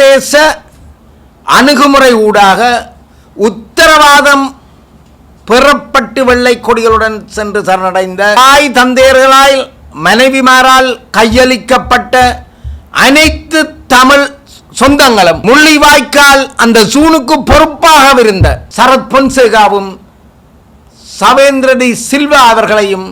சர்வதேச அணுகுமுறை ஊடாக உத்தரவாதம் பெறப்பட்டு வெள்ளை கொடிகளுடன் சென்று சரணடைந்த தாய் தந்தையர்களால் மனைவிமாரால் கையளிக்கப்பட்ட அனைத்து தமிழ் சொந்தங்களும் முள்ளிவாய்க்கால் அந்த சூனுக்கு பொறுப்பாக இருந்த சரத் பொன்சேகாவும் சவேந்திரடி சில்வா அவர்களையும்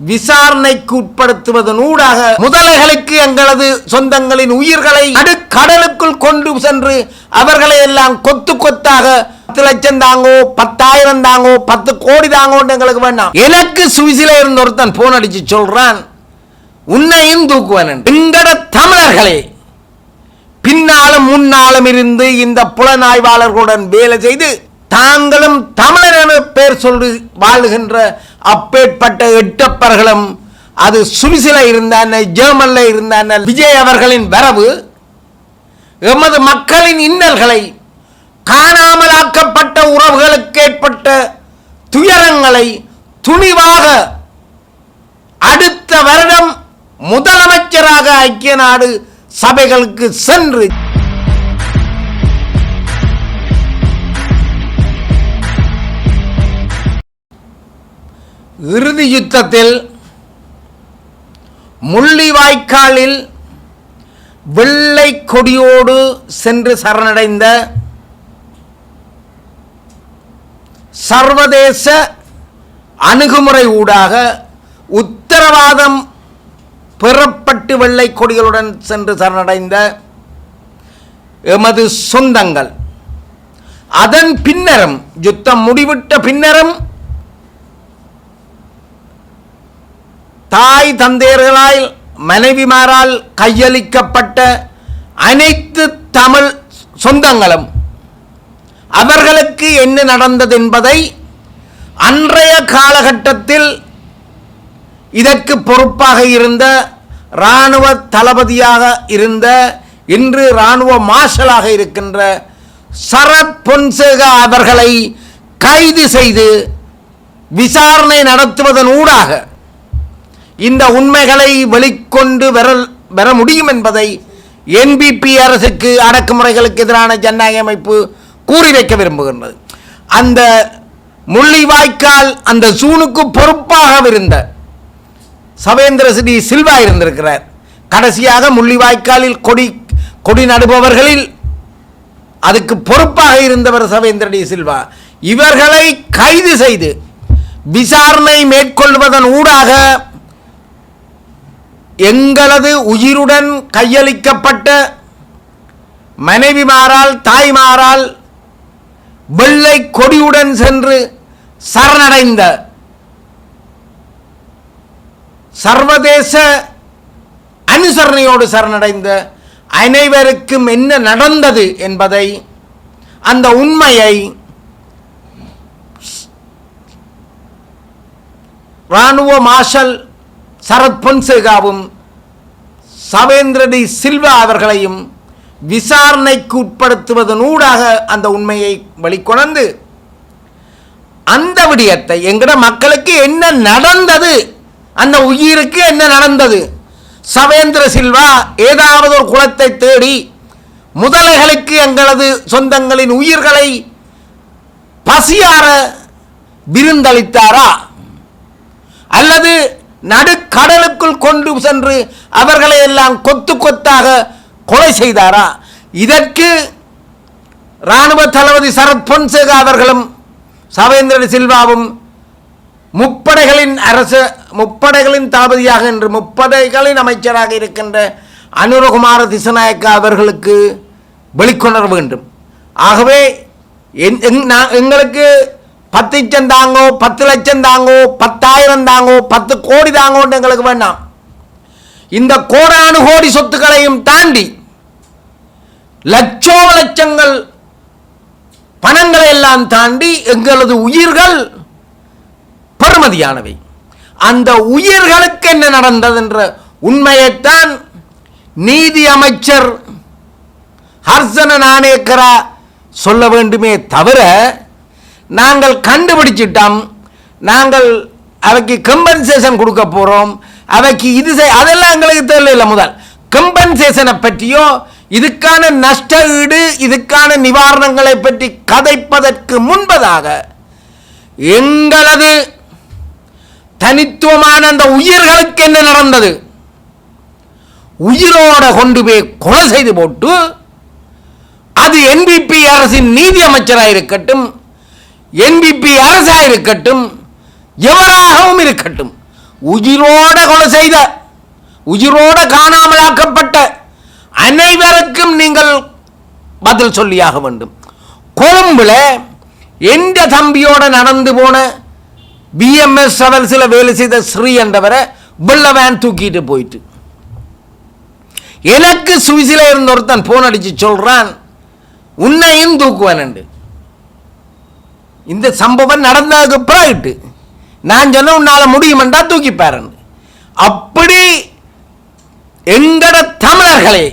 விசாரணைக்கு உட்படுத்துவதனூடாக முதலைகளுக்கு எங்களது சொந்தங்களின் உயிர்களை நடுக்கடலுக்குள் கொண்டு சென்று அவர்களை எல்லாம் கொத்து கொத்தாக பத்து லட்சம் தாங்கோ பத்தாயிரம் தாங்கோ பத்து கோடி தாங்கோன்னு எங்களுக்கு வேண்டாம். எனக்கு சுவிசில இருந்த ஒருத்தன் போன் அடிச்சு சொல்றான் உன்னையும் தூக்குவன் எங்கட தமிழர்களே பின்னாலும் முன்னாலும் இருந்து இந்த புலனாய்வாளர்களுடன் வேலை செய்து தாங்களும் தமிழர் என பேர் சொல்லி வாழுகின்ற அப்பேற்பட்ட எட்டப்பர்களும் அது சுவிசில இருந்தான ஜெர்மன்ல இருந்தான விஜய் அவர்களின் வரவு எமது மக்களின் இன்னல்களை காணாமலாக்கப்பட்ட உறவுகளுக்கு ஏற்பட்ட துயரங்களை துணிவாக அடுத்த வருடம் முதலமைச்சராக ஐக்கிய நாடு சபைகளுக்கு சென்று இறுதி யுத்தத்தில் முள்ளிவாய்க்காலில் வெள்ளை கொடியோடு சென்று சரணடைந்த சர்வதேச அணுகுமுறை ஊடாக உத்தரவாதம் பெறப்பட்டு வெள்ளை கொடிகளுடன் சென்று சரணடைந்த எமது சொந்தங்கள். அதன் பின்னரும் யுத்தம் முடிவிட்ட பின்னரும் தாய் தந்தையர்களால் மனைவிமாரால் கையளிக்கப்பட்ட அனைத்து தமிழ் சொந்தங்களும் அவர்களுக்கு என்ன நடந்தது என்பதை அன்றைய காலகட்டத்தில் இதற்கு பொறுப்பாக இருந்த இராணுவ தளபதியாக இருந்த இன்று இராணுவ மார்ஷலாக இருக்கின்ற சரத் பொன்சேகா அவர்களை கைது செய்து விசாரணை நடத்துவதன் ஊடாக இந்த உண்மைகளை வெளிக்கொண்டு வர வர முடியும் என்பதை என்பிபி அரசுக்கு அடக்குமுறைகளுக்கு எதிரான ஜனநாயக அமைப்பு கூறி வைக்க விரும்புகின்றது. அந்த முள்ளிவாய்க்கால் அந்த சூனுக்கு பொறுப்பாக இருந்த சவேந்திர சிறி சில்வா இருந்திருக்கிறார். கடைசியாக முள்ளிவாய்க்காலில் கொடி கொடி நடுபவர்களில் அதுக்கு பொறுப்பாக இருந்தவர் சவேந்திர டி சில்வா. இவர்களை கைது செய்து விசாரணை மேற்கொள்வதன் ஊடாக எங்களது உயிருடன் கையளிக்கப்பட்ட மனைவிமாரால் தாய்மாரால் வெள்ளை கொடியுடன் சென்று சரணடைந்த சர்வதேச அனுசரணையோடு சரணடைந்த அனைவருக்கும் என்ன நடந்தது என்பதை அந்த உண்மையை இராணுவ மார்ஷல் சரத் பொன்சேகாவும் சவேந்திரடி சில்வா அவர்களையும் விசாரணைக்கு உட்படுத்துவதனூடாக அந்த உண்மையை வெளிக்கொணர்ந்து அந்த விடயத்தை எங்கட மக்களுக்கு என்ன நடந்தது? அந்த உயிருக்கு என்ன நடந்தது? சவேந்திர சில்வா ஏதாவது ஒரு குலத்தை தேடி முதலைகளுக்கு எங்களது சொந்தங்களின் உயிர்களை பசியார விருந்தளித்தாரா? அல்லது நடுக்கடலுக்குள் கொண்டு சென்று அவர்களை எல்லாம் கொத்து கொத்தாக கொலை செய்தாரா? இதற்கு இராணுவ தளபதி சரத் பொன்சேகா அவர்களும் சவேந்திர சில்வாவும் முப்படைகளின் அரசு முப்படைகளின் தளபதியாக என்று முப்படைகளின் அமைச்சராக இருக்கின்ற அனுரகுமார திசநாயக்கா அவர்களுக்கு வெளிக்கொணர வேண்டும். ஆகவே என்- எங்- நான் எங்களுக்கு பத்து லட்சம் தாங்கோ பத்து லட்சம் தாங்கோ பத்தாயிரம் தாங்கோ பத்து கோடி தாங்கோன்னு எங்களுக்கு வேண்டாம். இந்த கோடானு கோடி சொத்துக்களையும் தாண்டி லட்சோ லட்சங்கள் பணங்களை எல்லாம் தாண்டி எங்களது உயிர்கள் பெறுமதியானவை அந்த உயிர்களுக்கு என்ன நடந்தது என்ற உண்மையைத்தான் நீதி அமைச்சர் ஹர்சன நாணேக்கரா சொல்ல வேண்டுமே தவிர நாங்கள் கண்டுபிடிச்சிட்டோம். நாங்கள் அவைக்கு கம்பன்சேஷன் கொடுக்க போகிறோம் அவைக்கு இது செய் அதெல்லாம் எங்களுக்கு தெரியல முதல். கம்பன்சேஷனை பற்றியோ இதுக்கான நஷ்ட ஈடு இதுக்கான நிவாரணங்களை பற்றி கதைப்பதற்கு முன்பதாக எங்களது தனித்துவமான அந்த உயிர்களுக்கு என்ன நடந்தது? உயிரோட கொண்டு போய் கொலை செய்து போட்டு அது என்பிபி அரசின் நீதி அமைச்சராக இருக்கட்டும் என்பிபி அரசாக இருக்கட்டும் எவராகவும் இருக்கட்டும் உயிரோட கொலை செய்த உயிரோட காணாமலாக்கப்பட்ட அனைவருக்கும் நீங்கள் பதில் சொல்லியாக வேண்டும். கொழும்புல எந்த தம்பியோட நடந்து போன பிஎம்எஸ் டிராவல்ஸில் வேலை செய்த ஸ்ரீ என்றவரை வெள்ள வேன் தூக்கிட்டு போயிட்டு. எனக்கு சுவிசில இருந்த ஒருத்தன் போன் அடிச்சு சொல்றான் உன்னையும் தூக்குவான் இந்த சம்பவம் நடந்ததுக்கு பிறகு நான் சொன்ன உன்னால முடியுமெண்டா தூக்கிப்பாருன்னு அப்படி எங்கட தமிழர்களே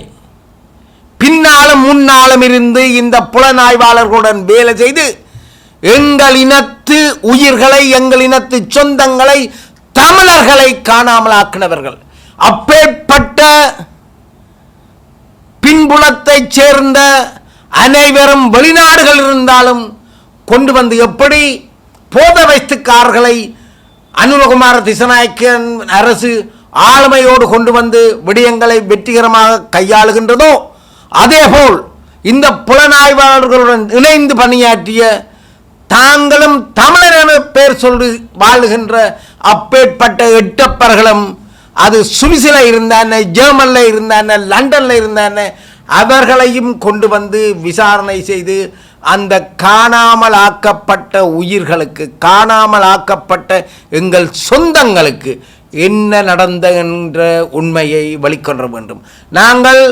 பின்னாலும் முன்னாலும் இருந்து இந்த புலனாய்வாளர்களுடன் வேலை செய்து எங்கள் இனத்து உயிர்களை எங்கள் இனத்து சொந்தங்களை தமிழர்களை காணாமல் ஆக்கினவர்கள் அப்பேற்பட்ட பின்புலத்தைச் சேர்ந்த அனைவரும் வெளிநாடுகள் இருந்தாலும் கொண்டு வந்து எப்படி போத வைத்துக்காரர்களை அனுரகுமார திசநாயக்கன் அரசு ஆளுமையோடு கொண்டு வந்து விடயங்களை வெற்றிகரமாக கையாளுகின்றதோ அதேபோல் இந்த புலனாய்வாளர்களுடன் இணைந்து பணியாற்றிய தாங்களும் தமிழர் என பேர் சொல்லி வாழுகின்ற அப்பேற்பட்ட எட்டப்பர்களும் அது சுவிசில இருந்தான ஜெர்மனில் இருந்தான லண்டனில் இருந்தான அவர்களையும் கொண்டு வந்து விசாரணை செய்து அந்த காணாமல் ஆக்கப்பட்ட உயிர்களுக்கு காணாமல் ஆக்கப்பட்ட எங்கள் சொந்தங்களுக்கு என்ன நடந்த என்ற உண்மையை வெளிக்கொணர வேண்டும். நாங்கள்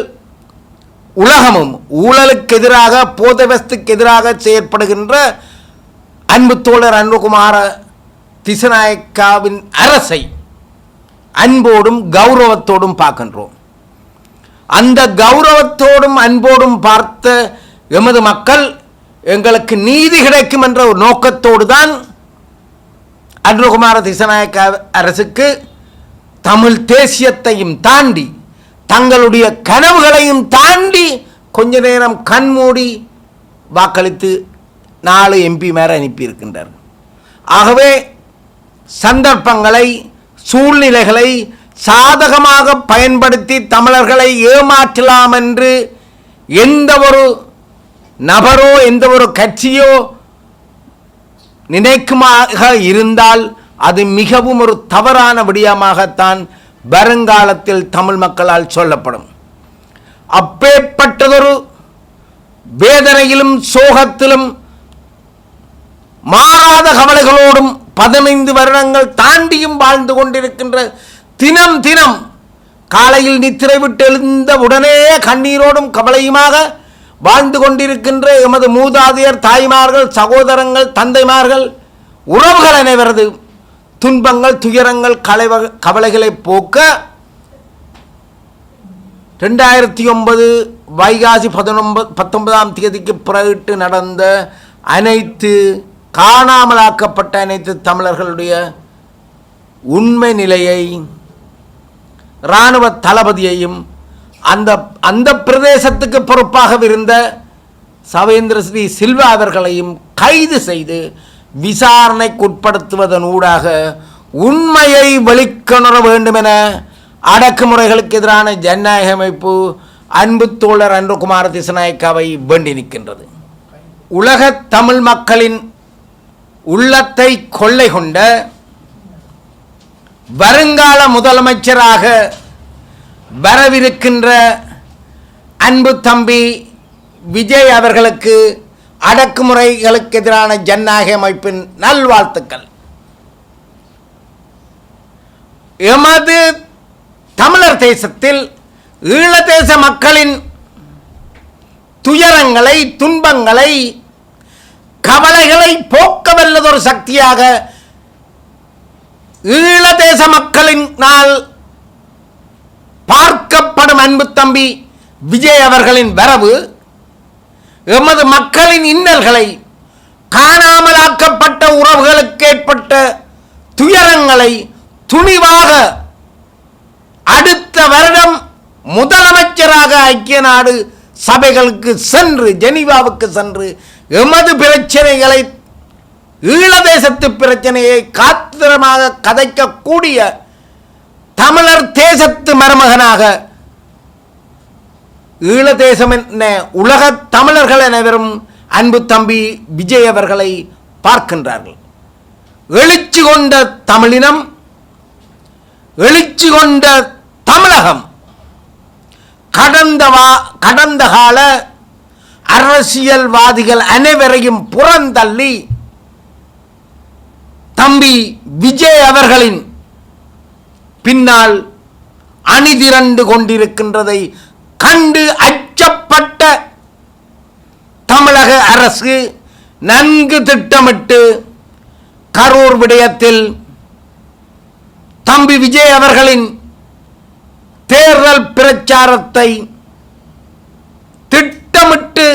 உலகமும் ஊழலுக்கு எதிராக போதவஸ்துக்கு எதிராக செயற்படுகின்ற அன்பு தோழர் அன்புகுமார திசநாயக்காவின் அரசை அன்போடும் கௌரவத்தோடும் பார்க்கின்றோம். அந்த கௌரவத்தோடும் அன்போடும் பார்த்த எமது மக்கள் எங்களுக்கு நீதி கிடைக்கும் என்ற ஒரு நோக்கத்தோடு தான் அன்புகுமார திசநாயக்க அரசுக்கு தமிழ் தேசியத்தையும் தாண்டி தங்களுடைய கனவுகளையும் தாண்டி கொஞ்ச நேரம் கண்மூடி வாக்களித்து நாலு எம்பி மேல அனுப்பியிருக்கின்றார். ஆகவே சந்தர்ப்பங்களை சூழ்நிலைகளை சாதகமாக பயன்படுத்தி தமிழர்களை ஏமாற்றலாம் என்று எந்த ஒரு நபரோ எந்த ஒரு கட்சியோ நினைக்குமாக இருந்தால் அது மிகவும் ஒரு தவறான விடயமாகத்தான் வருங்காலத்தில் தமிழ் மக்களால் சொல்லப்படும். அப்பேற்பட்டதொரு வேதனையிலும் சோகத்திலும் மாறாத கவலைகளோடும் பதினைந்து வருடங்கள் தாண்டியும் வாழ்ந்து கொண்டிருக்கின்ற தினம் தினம் காலையில் நித்திரை விட்டு எழுந்த உடனே கண்ணீரோடும் கவலையுமாக வாழ்ந்து கொண்டிருக்கின்ற எமது மூதாதையர் தாய்மார்கள் சகோதரங்கள் தந்தைமார்கள் உறவுகள் அனைவரது துன்பங்கள் துயரங்கள் கலைவ கவலைகளை போக்க ரெண்டாயிரத்தி ஒன்பது வைகாசி பதினொன்பது பத்தொன்பதாம் தேதிக்கு பிறகு நடந்த அனைத்து காணாமலாக்கப்பட்ட அனைத்து தமிழர்களுடைய உண்மை நிலையை இராணுவ தளபதியையும் அந்த அந்த பிரதேசத்துக்கு பொறுப்பாக இருந்த சவேந்திர ஸ்ரீ சில்வா அவர்களையும் கைது செய்து விசாரணைக்குட்படுத்துவதன் ஊடாக உண்மையை வெளிக்கொணர வேண்டும் என அடக்குமுறைகளுக்கு எதிரான ஜனநாயக அமைப்பு அன்பு தோழர் அன்புகுமார திசநாயக்காவை வேண்டி நிற்கின்றது. உலக தமிழ் மக்களின் உள்ளத்தை கொள்ளை கொண்ட வருங்கால முதலமைச்சராக வரவிருக்கின்ற அன்பு தம்பி விஜய் அவர்களுக்கு அடக்குமுறைகளுக்கு எதிரான ஜனநாயக அமைப்பின் நல்வாழ்த்துக்கள். எமது தமிழர் தேசத்தில் ஈழதேச மக்களின் துயரங்களை துன்பங்களை கவலைகளை போக்க வல்லதொரு சக்தியாக ஈழதேச மக்களினால் பார்க்கப்படும் அன்பு தம்பி விஜய் அவர்களின் வரவு எமது மக்களின் இன்னல்களை காணாமலாக்கப்பட்ட உறவுகளுக்கு ஏற்பட்ட துயரங்களை துணிவாக அடுத்த வருடம் முதலமைச்சராக ஐக்கிய நாடு சபைகளுக்கு சென்று ஜெனீவாவுக்கு சென்று எமது பிரச்சனைகளை ஈழதேசத்து பிரச்சனையை காத்திரமாக கதைக்கக்கூடிய தமிழர் தேசத்து மருமகனாக. ஈழதேசம் என்ன உலக தமிழர்கள் அனைவரும் அன்பு தம்பி விஜய் அவர்களை பார்க்கின்றார்கள். எழுச்சி கொண்ட தமிழினம் எழுச்சி கொண்ட தமிழகம். கடந்த வா கடந்த கால அரசியல்வாதிகள் அனைவரையும் புறந்தள்ளி தம்பி விஜய் அவர்களின் பின்னால் அணிதிரண்டு கொண்டிருக்கின்றதை கண்டு அச்சப்பட்ட தமிழக அரசு நன்கு திட்டமிட்டு கரூர் விடயத்தில் தம்பி விஜய் அவர்களின் தேர்தல் பிரச்சாரத்தை திட்டமிட்டு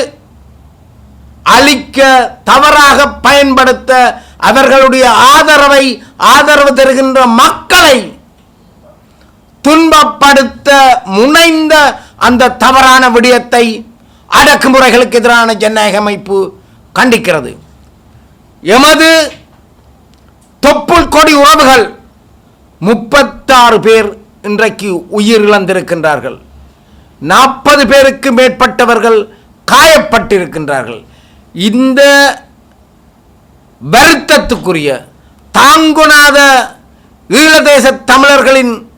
அளிக்க தவறாக பயன்படுத்த அவர்களுடைய ஆதரவை ஆதரவு தருகின்ற மக்களை துன்பப்படுத்த முனைந்த அந்த தவறான விடயத்தை அடக்குமுறைகளுக்கு எதிரான ஜனநாயக அமைப்பு கண்டிக்கிறது. எமது தொப்புள் கொடி உறவுகள் முப்பத்தாறு பேர் இன்றைக்கு உயிரிழந்திருக்கின்றார்கள். நாற்பது பேருக்கு மேற்பட்டவர்கள் காயப்பட்டிருக்கின்றார்கள். இந்த வருத்தத்துக்குரிய தாங்குணாத ஈழதேச தமிழர்களின்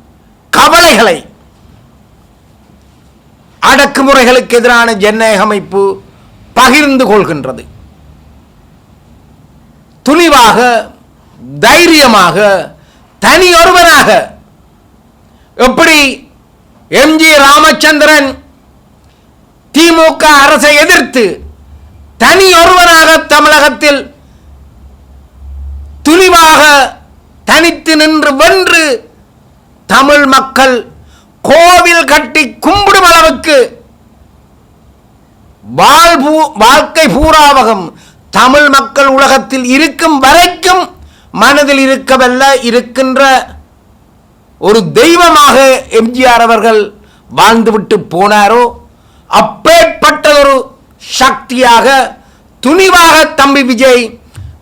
கவலைகளை அடக்குமுறைகளுக்கு எதிரான ஜனநாயக அமைப்பு பகிர்ந்து கொள்கின்றது. துணிவாக தைரியமாக தனியொருவனாக எப்படி எம்ஜி ராமச்சந்திரன் திமுக அரசை எதிர்த்து தனியொருவனாக தமிழகத்தில் துணிவாக தனித்து நின்று வென்று தமிழ் மக்கள் கோவில் கட்டி கும்பிடும் அளவுக்கு வாழ்பூ வாழ்க்கை பூராவகம் தமிழ் மக்கள் உலகத்தில் இருக்கும் வரைக்கும் மனதில் இருக்கவல்ல இருக்கின்ற ஒரு தெய்வமாக எம்ஜிஆர் அவர்கள் வாழ்ந்துவிட்டு போனாரோ அப்பேற்பட்ட ஒரு சக்தியாக துணிவாக தம்பி விஜய்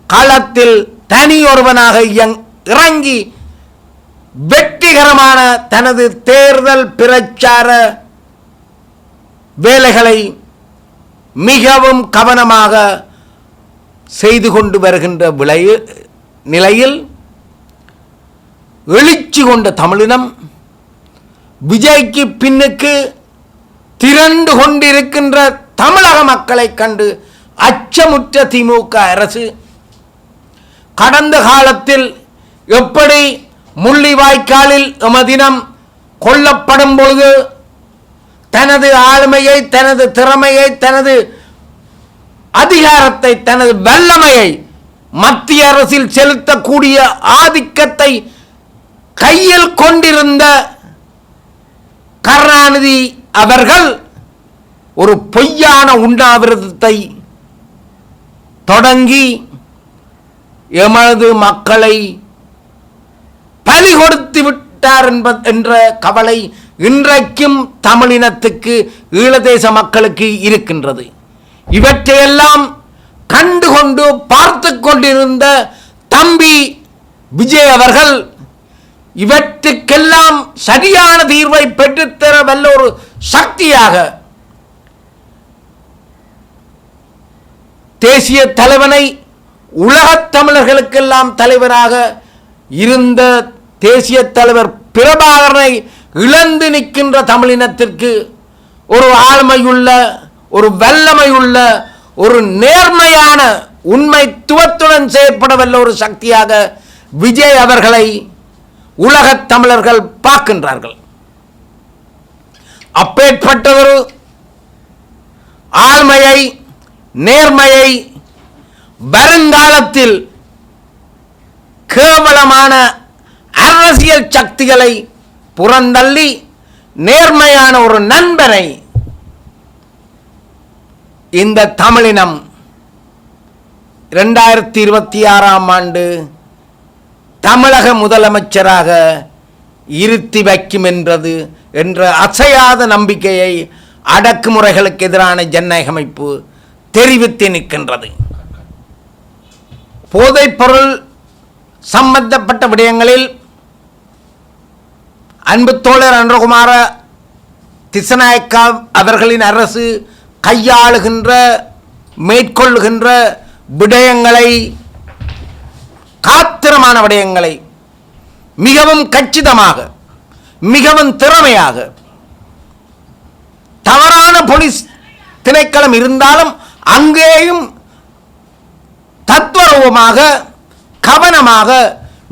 களத்தில் தனி ஒருவனாக இறங்கி வெற்றிகரமான தனது தேர்தல் பிரச்சார வேலைகளை மிகவும் கவனமாக செய்து கொண்டு வருகின்ற விளை நிலையில் எழுச்சி கொண்ட தமிழினம் விஜய்க்கு பின்னுக்கு திரண்டு கொண்டிருக்கின்ற தமிழக மக்களை கண்டு அச்சமுற்ற திமுக அரசு கடந்த காலத்தில் எப்படி முள்ளிவாய்க்காலில் எமதினம் கொல்லப்படும் பொழுது தனது ஆளுமையை தனது திறமையை தனது அதிகாரத்தை தனது வல்லமையை மத்திய அரசில் செலுத்தக்கூடிய ஆதிக்கத்தை கையில் கொண்டிருந்த கருணாநிதி அவர்கள் ஒரு பொய்யான உண்ணாவிரதத்தை தொடங்கி எமது மக்களை பலி கொடுத்து விட்டார் என்ற கவலை இன்றைக்கும் தமிழினத்துக்கு ஈழதேச மக்களுக்கு இருக்கின்றது. இவற்றையெல்லாம் கண்டுகொண்டு பார்த்து கொண்டிருந்த தம்பி விஜய் அவர்கள் இவற்றுக்கெல்லாம் சரியான தீர்வை பெற்றுத்தர வல்ல ஒரு சக்தியாக தேசிய தலைவனை உலகத் தமிழர்களுக்கெல்லாம் தலைவராக இருந்த தேசிய தலைவர் பிரபாகரனை இழந்து நிற்கின்ற தமிழினத்திற்கு ஒரு ஆழ்மையுள்ள ஒரு வல்லமையுள்ள ஒரு நேர்மையான உண்மைத்துவத்துடன் செயற்படவல்ல ஒரு சக்தியாக விஜய் அவர்களை உலகத் தமிழர்கள் பார்க்கின்றார்கள். அப்பேற்பட்ட ஒரு ஆழ்மையை நேர்மையை வருங்காலத்தில் கேவலமான அரசியல் சக்திகளை புறந்தள்ளி நேர்மையான ஒரு நண்பனை இந்த தமிழினம் இரண்டாயிரத்தி இருபத்தி ஆறாம் ஆண்டு தமிழக முதலமைச்சராக இருத்தி வைக்கும் என்றது என்ற அசையாத நம்பிக்கையை அடக்குமுறைகளுக்கு எதிரான ஜனநாயக அமைப்பு தெரிவித்து நிற்கின்றது. போதைப்பொருள் சம்பந்தப்பட்ட விடயங்களில் அன்பு தோழர் அன்றகுமார திசநாயக்கா அவர்களின் அரசு கையாளுகின்ற மேற்கொள்ளுகின்ற விடயங்களை காத்திரமான விடயங்களை மிகவும் கச்சிதமாக மிகவும் திறமையாக தவறான போலீஸ் திணைக்களம் இருந்தாலும் அங்கேயும் தத்வரூபமாக கவனமாக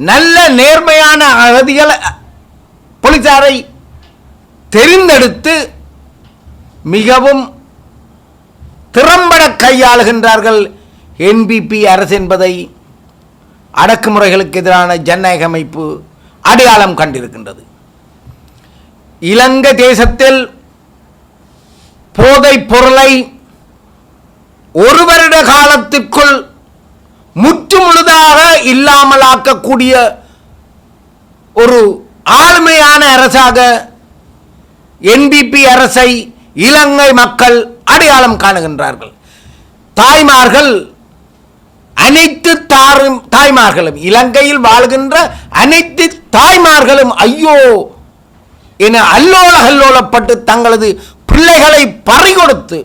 நல்ல நேர்மையான அகதிகளை போலீசாரை தெரிந்தெடுத்து மிகவும் திறம்பட கையாளுகின்றார்கள் என்பிபி அரசு என்பதை அடக்குமுறைகளுக்கு எதிரான ஜனநாயக அமைப்பு அடையாளம் கண்டிருக்கின்றது. இலங்கை தேசத்தில் போதைப் பொருளை ஒரு வருட காலத்திற்குள் முற்று முழுதாக இல்லாமலாக்கக்கூடிய ஒரு ஆளுமையான அரசாக என்பிபி அரசை இலங்கை மக்கள் அடையாளம் காணுகின்றார்கள். தாய்மார்கள் அனைத்து தாரும் தாய்மார்களும் இலங்கையில் வாழ்கின்ற அனைத்து தாய்மார்களும் ஐயோ என அல்லோல அல்லோலப்பட்டு தங்களது பிள்ளைகளை பறிகொடுத்து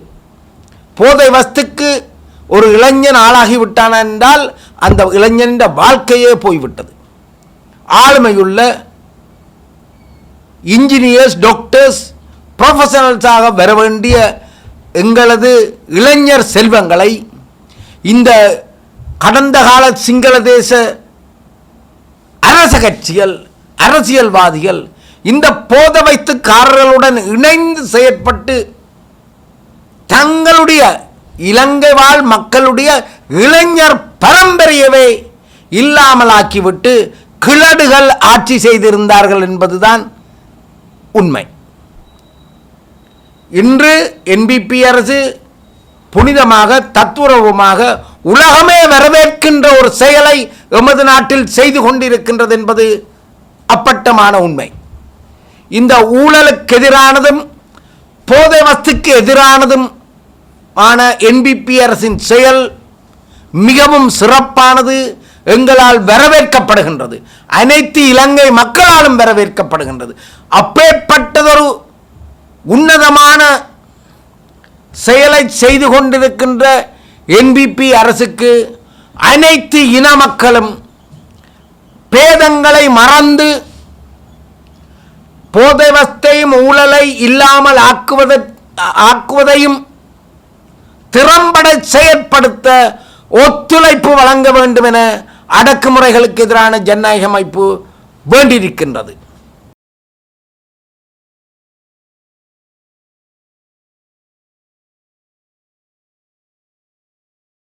போதை வஸ்துக்கு ஒரு இளைஞன் ஆளாகிவிட்டான் என்றால் அந்த இளைஞனின் வாழ்க்கையே போய்விட்டது. ஆளுமையுள்ள இன்ஜினியர்ஸ் டாக்டர்ஸ் ப்ரொஃபஷனல்ஸாக வர வேண்டிய எங்களது இளைஞர் செல்வங்களை இந்த கடந்த கால சிங்கள தேச அரச கட்சிகள் அரசியல்வாதிகள் இந்த போத வைத்துக்காரர்களுடன் இணைந்து செயற்பட்டு தங்களுடைய இலங்கை வாழ் மக்களுடைய இளைஞர் பரம்பரையவே இல்லாமலாக்கிவிட்டு கிழடுகள் ஆட்சி செய்திருந்தார்கள் என்பதுதான் உண்மை. இன்று என்பிபி அரசு புனிதமாக தத்துவமாக உலகமே வரவேற்கின்ற ஒரு செயலை எமது நாட்டில் செய்து கொண்டிருக்கின்றது என்பது அப்பட்டமான உண்மை. இந்த ஊழலுக்கு எதிரானதும் போதை வஸ்துக்கு எதிரானதும் ஆன என்பிபி அரசின் செயல் மிகவும் சிறப்பானது. எங்களால் வரவேற்கப்படுகின்றது. அனைத்து இலங்கை மக்களாலும் வரவேற்கப்படுகின்றது. அப்பேற்பட்டதொரு உன்னதமான செயலை செய்து கொண்டிருக்கின்ற என்பிபி அரசுக்கு அனைத்து இன மக்களும் பேதங்களை மறந்து போதைவஸ்தையும் ஊழலை இல்லாமல் ஆக்குவத ஆக்குவதையும் திறம்பட செயற்படுத்த ஒத்துழைப்பு வழங்க வேண்டும் என அடக்குமுறைகளுக்கு எதிரான ஜனநாயக அமைப்பு வேண்டியிருக்கின்றது.